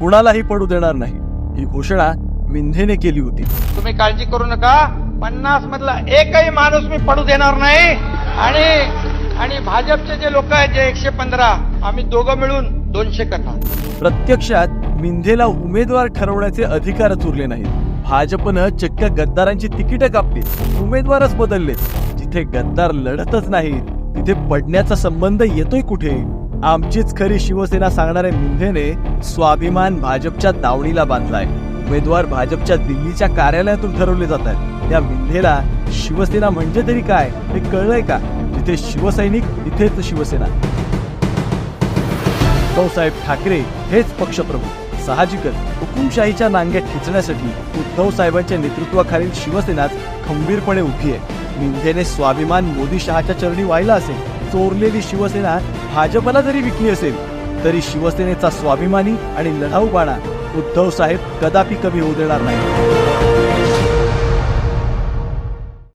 कुणालाही पडू देणार नाही. ही घोषणा मिंधेने केली होती. तुम्ही काळजी करू नका. पन्नास मधला एकही माणूस मी पडू देणार नाही. आणि आणि भाजपचे जे लोक आहेत जे एकशे पंधरा आम्ही दोघं मिळून दोनशे कथा प्रत्यक्षात मिंधेला उमेदवार ठरवण्याचे अधिकारच उरले नाहीत. भाजपनं चक्क गद्दारांची तिकीटं कापली. उमेदवारच बदलले जिथे गद्दार लढतच नाहीत तिथे पडण्याचा संबंध येतोय कुठे? आमचीच खरी शिवसेना सांगणाऱ्या मिंधेने स्वाभिमान भाजपच्या दावणीला बांधलाय. उमेदवार भाजपच्या दिल्लीच्या कार्यालयातून ठरवले जात आहेत. त्या मिंधेला शिवसेना म्हणजे तरी काय हे कळलंय का? जिथे शिवसैनिक तिथेच शिवसेना. उद्धवसाहेब ठाकरे हेच पक्षप्रमुख. साहजिकच हुकुमशाहीच्या नांग्यात खिचण्यासाठी उद्धव साहेबांच्या नेतृत्वाखालील शिवसेनाच खंबीरपणे उभी आहे. मिंधेने स्वाभिमान मोदी शहाच्या चरणी वाहिला असेल चोरलेली शिवसेना भाजपला जरी विकली असेल तरी शिवसेनेचा स्वाभिमानी आणि लढाऊ बाणा उद्धव साहेब कदापि कमी होऊ देणार नाही